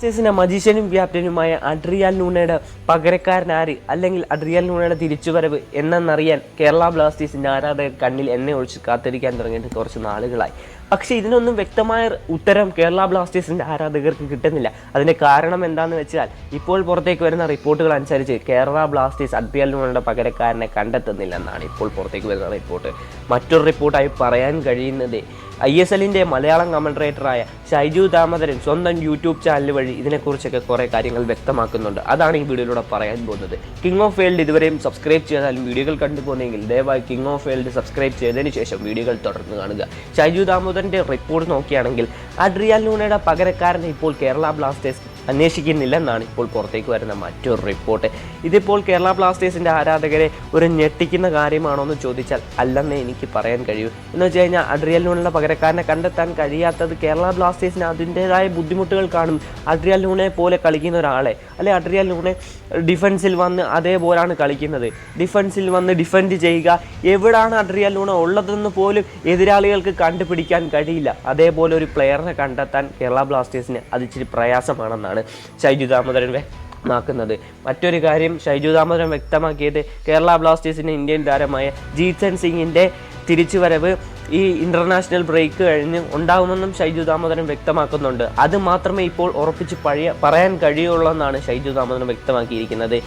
ബ്ലാസ്റ്റേഴ്സിന്റെ മജീഷ്യനും ക്യാപ്റ്റനുമായ അഡ്രിയാൽ നൂണയുടെ പകരക്കാരൻ ആര് അല്ലെങ്കിൽ അഡ്രിയാൽ നൂണയുടെ തിരിച്ചുവരവ് എന്നറിയാൻ കേരള ബ്ലാസ്റ്റേഴ്സിന്റെ ആരാധകർ കണ്ണിൽ എന്നെ ഒഴിച്ച് കാത്തിരിക്കാൻ തുടങ്ങിയിട്ട് കുറച്ച് നാളുകളായി. പക്ഷേ ഇതിനൊന്നും വ്യക്തമായ ഉത്തരം കേരള ബ്ലാസ്റ്റേഴ്സിന്റെ ആരാധകർക്ക് കിട്ടുന്നില്ല. അതിന്റെ കാരണം എന്താണെന്ന് വെച്ചാൽ ഇപ്പോൾ പുറത്തേക്ക് വരുന്ന റിപ്പോർട്ടുകൾ അനുസരിച്ച് കേരള ബ്ലാസ്റ്റേഴ്സ് അഡ്രിയാൽ നൂണയുടെ പകരക്കാരനെ കണ്ടെത്തുന്നില്ലെന്നാണ് ഇപ്പോൾ പുറത്തേക്ക് വരുന്ന റിപ്പോർട്ട്. മറ്റൊരു റിപ്പോർട്ടായി പറയാൻ കഴിയുന്നത് ഐ എസ് എല്ലിന്റെ മലയാളം കമൻട്രേറ്ററായ ഷൈജു ദാമോദരൻ സ്വന്തം യൂട്യൂബ് ചാനൽ വഴി ഇതിനെക്കുറിച്ചൊക്കെ കുറേ കാര്യങ്ങൾ വ്യക്തമാക്കുന്നുണ്ട്. അതാണ് ഈ വീഡിയോയിലൂടെ പറയാൻ പോകുന്നത്. കിങ് ഓഫ് വേൾഡ് ഇതുവരെയും സബ്സ്ക്രൈബ് ചെയ്താലും വീഡിയോകൾ കണ്ടു പോകുന്നെങ്കിൽ ദയവായി കിങ് ഓഫ് വേൾഡ് സബ്സ്ക്രൈബ് ചെയ്തതിന് ശേഷം വീഡിയോകൾ തുടർന്ന് കാണുക. ഷൈജു ദാമോദരന്റെ റിപ്പോർട്ട് നോക്കിയാണെങ്കിൽ അഡ്രിയാൽ ലൂണയുടെ പകരക്കാരനെ ഇപ്പോൾ കേരള ബ്ലാസ്റ്റേഴ്സ് അന്വേഷിക്കുന്നില്ലെന്നാണ് ഇപ്പോൾ പുറത്തേക്ക് വരുന്ന മറ്റൊരു റിപ്പോർട്ട്. ഇതിപ്പോൾ കേരള ബ്ലാസ്റ്റേഴ്സിന്റെ ആരാധകരെ ഒരു ഞെട്ടിക്കുന്ന കാര്യമാണോ എന്ന് ചോദിച്ചാൽ അല്ലെന്നേ എനിക്ക് പറയാൻ കഴിയൂ. എന്ന് വെച്ച് കഴിഞ്ഞാൽ അഡ്രിയൽ ലൂണിന്റെ പകരക്കാരനെ കണ്ടെത്താൻ കഴിയാത്തത് കേരള ബ്ലാസ്റ്റേഴ്സിന് അതിന്റേതായ ബുദ്ധിമുട്ടുകൾ കാണും. അഡ്രിയൽ ലൂണെ പോലെ കളിക്കുന്ന ഒരാളെ അല്ലെ അഡ്രിയൽ ലൂണെ ഡിഫൻസിൽ വന്ന് അതേപോലാണ് കളിക്കുന്നത്. ഡിഫൻസിൽ വന്ന് ഡിഫെൻഡ് ചെയ്യുക എവിടാണ് അഡ്രിയൽ ലൂണ ഉള്ളതെന്ന് പോലും എതിരാളികൾക്ക് കണ്ടുപിടിക്കാൻ കഴിയില്ല. അതേപോലെ ഒരു പ്ലെയറിനെ കണ്ടെത്താൻ കേരള ബ്ലാസ്റ്റേഴ്സിന് അത് ഇച്ചിരി പ്രയാസമാണെന്നാണ് ഷൈജു ദാമോദരൻ വ്യക്തമാക്കുന്നത്. മറ്റൊരു കാര്യം ഷൈജു ദാമോദരൻ വ്യക്തമാക്കിയത് കേരള ബ്ലാസ്റ്റേഴ്സിന്റെ ഇന്ത്യൻ താരമായ ജീത്സൻ സിംഗിന്റെ തിരിച്ചുവരവ് ഈ ഇന്റർനാഷണൽ ബ്രേക്ക് കഴിഞ്ഞ് ഉണ്ടാകുമെന്നും ഷൈജു ദാമോദരൻ വ്യക്തമാക്കുന്നുണ്ട്. അത് മാത്രമേ ഇപ്പോൾ ഉറപ്പിച്ച് പഴയ പറയാൻ കഴിയുള്ളൂ എന്നാണ് ഷൈജു ദാമോദരൻ വ്യക്തമാക്കിയിരിക്കുന്നത്.